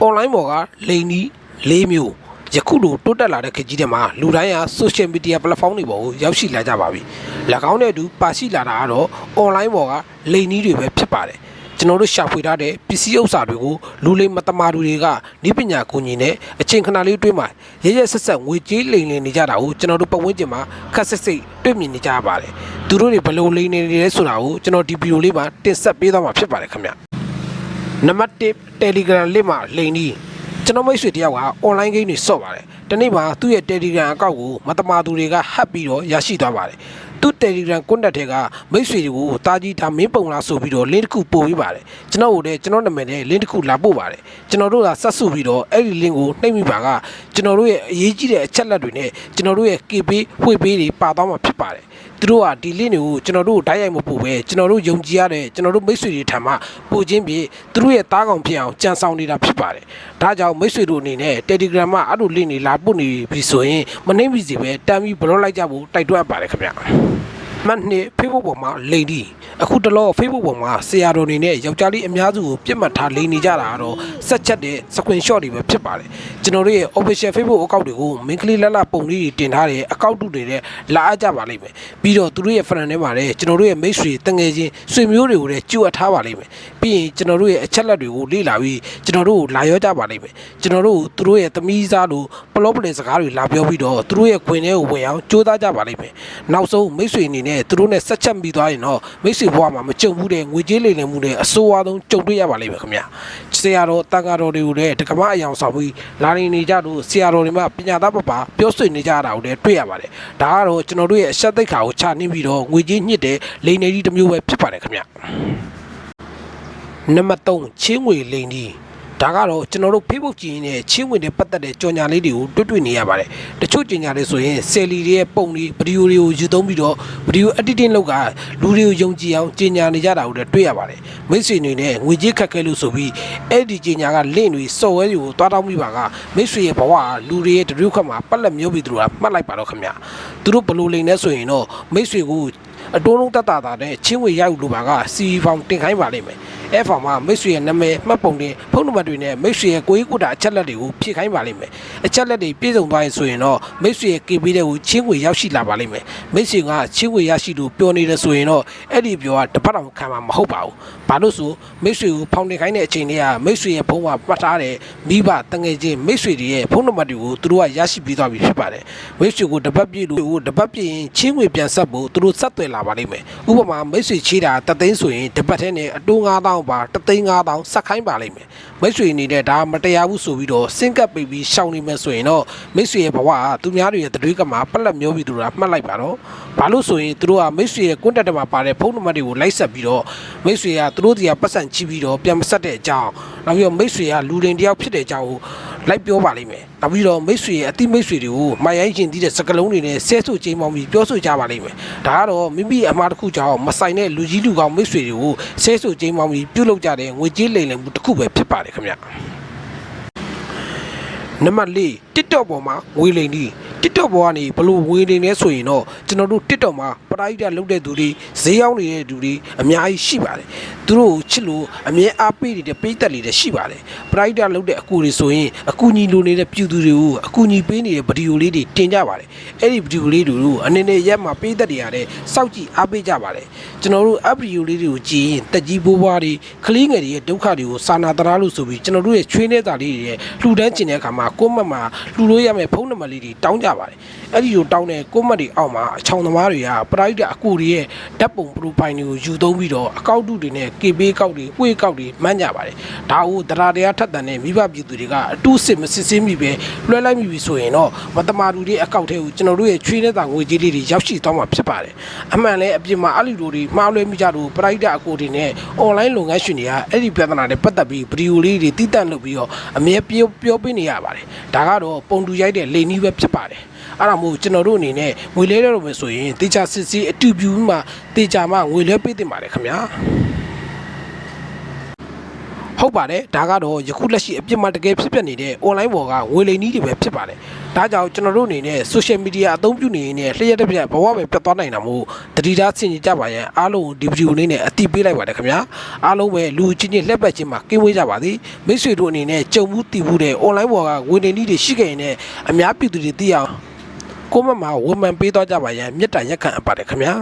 အွန်လိုင်းပေါ်ကလိန်နီး၄မျိုးယခုလိုတိုးတက်လာတဲ့ခေတ်ကြီးထဲမှာလူတိုင်းဟာ social media platform တွေပေါ်ကိုရောက်ရှိလာကြပါပြီ၎င်းနဲ့အတူပါရှိလာတာကတော့ online ပေါ်ကလိန်နီးတွေပဲဖြစ်ပါတယ်ကျွန်တော်တို့ရှာဖွေထားတဲ့ပစ္စည်းဥစ္စာတွေကိုလူလိမ်မတမာသူတွေကဤပညာကိုကြီးနဲ့အချိန်ခဏလေးတွေ့မှရရဆက်ဆက်ငွေကြေးလိမ်လည်နေကြတာကိုကျွန်တော်တို့ပတ်ဝန်းကျင်မှာခက်ဆက်စိတ်တွေ့မြင်နေကြရပါတယ်သူတို့တွေဘယ်လိုလိမ်နေနေလဲဆိုတာကိုကျွန်တော်ဒီဗီဒီယိုလေးမှာတင်ဆက်ပေးသွားမှာဖြစ်ပါတယ်ခင်ဗျ နံပါတ်1 Telegram လစ်မှာလိန်နီးကျွန်တော်မိတ်ဆွေတယောက်က online game တွေဆော့ပါတယ်တနေ့မှာသူ့ရဲ့ Telegram အကောင့်ကိုမတမာသူတွေကဟက်ပြီးတော့ရရှိသွားပါတယ်သူ့ Telegram contact ထဲကမိတ်ဆွေတွေကိုတာကြီးဒါမင်းပုံလားဆိုပြီးတော့ link တစ်ခုပို့ပေးပါတယ်ကျွန်တော်တို့လည်းကျွန်တော်နာမည်နဲ့ link တစ်ခုလာပို့ပါတယ်ကျွန်တော်တို့ကဆက်စုပြီးတော့အဲ့ဒီ link ကိုနှိပ်မိပါကကျွန်တော်တို့ရဲ့အရေးကြီးတဲ့အချက်လက်တွေနဲ့ကျွန်တော်တို့ရဲ့ KB ဖွေပေးတွေပါသွားမှာဖြစ်ပါတယ် သူတို့ကဒီ link တွေကိုကျွန်တော်တို့ဓာတ်ရိုက်မပို့ပဲကျွန်တော်တို့ယုံကြည်ရတဲ့ကျွန်တော်တို့မိတ်ဆွေတွေထံမှပို့ခြင်းဖြင့်သူတို့ရဲ့တားကောင်ဖြစ်အောင်ကြံဆောင်နေတာဖြစ်ပါတယ်။ဒါကြောင့်မိတ်ဆွေတို့အနေနဲ့ Telegram မှာအဲ့လို link တွေလာပို့နေပြီဆိုရင်မနှိမ့်ပြီစီပဲတမ်းပြီး block လိုက်ကြဖို့တိုက်တွန်းအပ်ပါတယ်ခင်ဗျာ။မှတ်နှစ် Facebook ပေါ်မှာလိန်ဒီ အခုတလော Facebook ပေါ်မှာဆရာတော်တွေနဲ့ယောက်ျားလေးအများစုကိုပြစ်မှတ်ထားလိန်နေကြတာကတော့ဆက်ချက်တဲ့ screenshot တွေပဲဖြစ်ပါတယ်ကျွန်တော်တို့ရဲ့ official Facebook account တွေကိုမင်းကလေးလက်လက်ပုံလေးတွေတင်ထားတဲ့ account တွေနဲ့လာအပ်ကြပါလိမ့်မယ်ပြီးတော့သူတို့ရဲ့ friend ထဲမှာလည်းကျွန်တော်တို့ရဲ့မိတ်ဆွေတငယ်ချင်းဆွေမျိုးတွေကိုလည်းကြွတ်ထားပါလိမ့်မယ်ပြီးရင်ကျွန်တော်တို့ရဲ့အချက်လက်တွေကိုလေ့လာပြီးကျွန်တော်တို့ကိုလာရောကြပါလိမ့်မယ်ကျွန်တော်တို့သူတို့ရဲ့သမီးစားလိုပလောပလင်စကားတွေလာပြောပြီးတော့သူတို့ရဲ့ခွင်ထဲကိုဝင်အောင်ကြိုးစားကြပါလိမ့်မယ်နောက်ဆုံးမိတ်ဆွေအနေနဲ့သူတို့နဲ့ဆက်ချက်မိသွားရင်တော့မိတ်ဆွေဘဝမှာမကြုံဘူးတဲ့ငွေကြေးလိမ်လည်မှုတွေအဆိုးအဝါဆုံးကြုံတွေ့ရပါလိမ့်မယ်ခင်ဗျာဆရာတော်တန်ဃာတော်တွေကိုလည်းတက္ကမအယောင်ဆောင်ပြီးလာနေနေကြလို့ဆရာတော်တွေမှပညာသားပပပြောဆိုနေကြတာကိုလည်းတွေ့ရပါတယ်ဒါကတော့ကျွန်တော်တို့ရဲ့အဆက်သိက္ခာကိုချနှင်းပြီးတော့ငွေကြေးညှစ်တဲ့လိမ်နေကြီးတစ်မျိုးပဲဖြစ်ပါတယ်ခင်ဗျာနံပါတ်3ချင်းငွေလိန်ဒီ ဒါကတော့ကျွန်တော်တို့ Facebook ကြည့်ရင်လည်းချင်းငွေနဲ့ပတ်သက်တဲ့ကြော်ညာလေးတွေကိုတွေ့တွေ့နေရပါတယ်တချို့ကြော်ညာလေးဆိုရင်ဆယ်လီတွေရဲ့ပုံတွေဗီဒီယိုတွေကိုယူသုံးပြီးတော့ဗီဒီယို editing လုပ်ကလူတွေကိုယုံကြည်အောင်ကြော်ညာနေကြတာကိုလည်းတွေ့ရပါတယ်မိတ်ဆွေတွေနဲ့ငွေကြေးခက်ခဲလို့ဆိုပြီးအဲ့ဒီကြော်ညာကလင့်တွေစော်ဝဲတွေကိုတွားတောင်းပြီးပါကမိတ်ဆွေရဲ့ဘဝကလူတွေရဲ့တရုတ်ခတ်မှာပတ်လက်မျိုးပြီးသူတို့ကမှတ်လိုက်ပါတော့ခင်ဗျသူတို့ဘလို့လိန်နေဆိုရင်တော့မိတ်ဆွေကိုအတိုးလုံးတက်တာတာနဲ့ချင်းဝေရောက်လို့ပါကစီဖောင်တင်ခိုင်းပါလိမ့်မယ် အဲဖောင်မှာမိတ်ဆွေရဲ့နာမည်မှတ်ပုံတင်ဖုန်းနံပါတ်တွေနဲ့မိတ်ဆွေရဲ့ကိုကြီးကိုတာအချက်လက်တွေကိုဖြည့်ခိုင်းပါလိမ့်မယ်အချက်လက်တွေပြည့်စုံသွားရင်ဆိုရင်တော့မိတ်ဆွေရဲ့ KB တဲ့ကိုချင်းဝေရောက်ရှိလာပါလိမ့်မယ်မိတ်ဆွေကချင်းဝေရရှိလို့ပြောနေတယ်ဆိုရင်တော့အဲ့ဒီပြောကတပတ်အောင်ခံမှာမဟုတ်ပါဘူးဘာလို့ဆိုမိတ်ဆွေကိုဖောင်တင်ခိုင်းတဲ့အချိန်လေးကမိတ်ဆွေရဲ့ဖုန်းမှာပတ်ထားတဲ့မိဘတငယ်ချင်းမိတ်ဆွေတွေရဲ့ဖုန်းနံပါတ်တွေကိုသူတို့ကရရှိပြီးသွားပြီဖြစ်ပါတယ်မိတ်ဆွေကိုတပတ်ပြည့်လို့တပတ်ပြည့်ရင်ချင်းဝေပြန်ဆက်ဖို့သူတို့ဆက်သွယ်လာပါလိမ့်မယ်ဥပမာမိတ်ဆွေချေးတာတသိန်းဆိုရင်တစ်ပတ်ထဲနဲ့အတိုး9000ပါတသိန်း9000ဆက်ခိုင်းပါလိမ့်မယ်မိတ်ဆွေအနေနဲ့ဒါမတရားဘူးဆိုပြီးတော့စင်ကပ်ပိတ်ပြီးရှောင်နေမယ်ဆိုရင်တော့မိတ်ဆွေရဲ့ဘဝကသူများတွေရဲ့တတွေးကမှာပက်လက်မျိုးပြီးသူတို့ကမှတ်လိုက်ပါတော့ဘာလို့ဆိုရင်သူတို့ကမိတ်ဆွေရဲ့ကွန်တက်တက်မှာပါတဲ့ဖုန်းနံပါတ်တွေကိုလိုက်ဆက်ပြီးတော့မိတ်ဆွေကသူတို့ဒီကပတ်စံချီးပြီးတော့ပြန်မဆက်တဲ့အကြောင်းနောက်ပြီးတော့မိတ်ဆွေကလူရင်တယောက်ဖြစ်တဲ့အကြောင်းကို လိုက်ပြောပါလိမ့်မယ်နောက်ပြီးတော့မိတ်ဆွေရဲ့အတိမိတ်ဆွေတွေကိုမိုင်ရိုင်းချင်းတီးတဲ့စကလုံးတွေနဲ့ဆဲဆိုချိန်ပေါင်းပြီးပြောဆိုကြပါလိမ့်မယ်ဒါကတော့မိမိအမှားတစ်ခုကြောင့်မဆိုင်တဲ့လူကြီးလူကောင်မိတ်ဆွေတွေကိုဆဲဆိုချိန်ပေါင်းပြီးပြုတ်လောက်ကြတဲ့ငွေကြေးလိမ်လည်မှုတစ်ခုပဲဖြစ်ပါတယ်ခင်ဗျနံပါတ်၄ TikTok ပေါ်မှာငွေလိမ်ဒီ TikTok ပေါ်ကနေဘလို့ငွေလိမ်လဲဆိုရင်တော့ကျွန်တော်တို့ TikTok မှာပရိုက်တာလုပ်တဲ့သူတွေဈေးရောက်နေတဲ့သူတွေအများကြီးရှိပါတယ် သူတို့ကိုချစ်လို့အမြဲအားပေးနေတဲ့ပိတ်သက်တွေလည်းရှိပါတယ်ပရိုက်တာလုပ်တဲ့အကူတွေဆိုရင်အကူညီလိုနေတဲ့ပြည်သူတွေကိုအကူညီပေးနေတဲ့ဗီဒီယိုလေးတွေတင်ကြပါတယ်အဲ့ဒီဗီဒီယိုလေးတွေကိုအနေနဲ့ရက်မှာပိတ်သက်တွေရတယ်စောက်ကြည့်အားပေးကြပါတယ်ကျွန်တော်တို့အဗီဒီယိုလေးတွေကိုကြည့်ရင်တက်ကြီးဘိုးဘွားတွေကလေးငယ်တွေရဲ့ဒုက္ခတွေကိုစာနာတရာလို့ဆိုပြီးကျွန်တော်တို့ရဲ့ချွေးနေတာလေးတွေရဲ့လှူဒန်းကျင်တဲ့အခါမှာကိုယ့်မတ်မှာလှူလို့ရမယ့်ဖုန်းနံပါတ်လေးတွေတောင်းကြပါတယ် အဲ့ဒီလိုတောင်းတဲ့ကိုယ့်မတ်တွေအောက်မှာအချောင်သမားတွေကပရိုက်တာအကူတွေရဲ့ဓာတ်ပုံ profile တွေကိုယူသုံးပြီးတော့အကောက်တုတွေနဲ့ KB ကောက်တွေဝှေ့ကောက်တွေမှန်းကြပါတယ်ဒါကိုတရားတရားထက်တန်တဲ့မိဘပြည်သူတွေကအတူစစ်မစစ်စင်းမိပဲလွှဲလိုက်မိပြီဆိုရင်တော့မတမာသူတွေအကောက်ထဲကိုကျွန်တော်တို့ရဲ့ချွေးနေတာငွေကြေးလေးတွေရောက်ရှိသွားမှာဖြစ်ပါတယ်အမှန်လဲအပြင်မှာအဲ့ဒီလိုတွေမှားလွဲမိကြလို့ပရိုက်တာအကူတွေနဲ့ online လုပ်ငန်းရှင်တွေကအဲ့ဒီပြဿနာတွေပတ်သက်ပြီးဗီဒီယိုလေးတွေတည်တံ့လုပ်ပြီးတော့အမြဲပြောပြောပေးနေရပါတယ်ဒါကတော့ပုံတူရိုက်တဲ့လိန်နီးပဲဖြစ်ပါတယ် အဲ့ဒါမို့ကျွန်တော်တို့အနေနဲ့ငွေလဲရတော့မယ်ဆိုရင်တေချာစစ်စစ်အတူပြူမှတေချာမှငွေလဲပေးတင်ပါတယ်ခင်ဗျာဟုတ်ပါတယ်ဒါကတော့ယခုလက်ရှိအပြစ်မှတကယ်ဖြစ်ပျက်နေတဲ့ online ပေါ်ကငွေလိမ်နည်းတွေပဲဖြစ်ပါတယ်ဒါကြောင့်ကျွန်တော်တို့အနေနဲ့ social media အသုံးပြုနေရင်လည်းလျှက်တစ်ပြက်ဘဝပဲပြတ်သွားနိုင်တာမို့တတိထားဆင်ခြင်ကြပါရန်အားလုံးဒီဗီဒီယိုလေးနဲ့အတိပေးလိုက်ပါတယ်ခင်ဗျာအားလုံးပဲလူချင်းချင်းလက်ပတ်ချင်းမှာကင်းဝေးကြပါသည်မိတ်ဆွေတို့အနေနဲ့ကြုံမှုတည်မှုတဲ့ online ပေါ်ကငွေလိမ်နည်းတွေရှိခဲ့ရင်လည်းအများပြည်သူတွေသိအောင် ကိုမမဝန်မှန်ပေးသွားကြပါရန်မေတ္တာရက်ခံအပ်ပါတယ်ခင်ဗျာ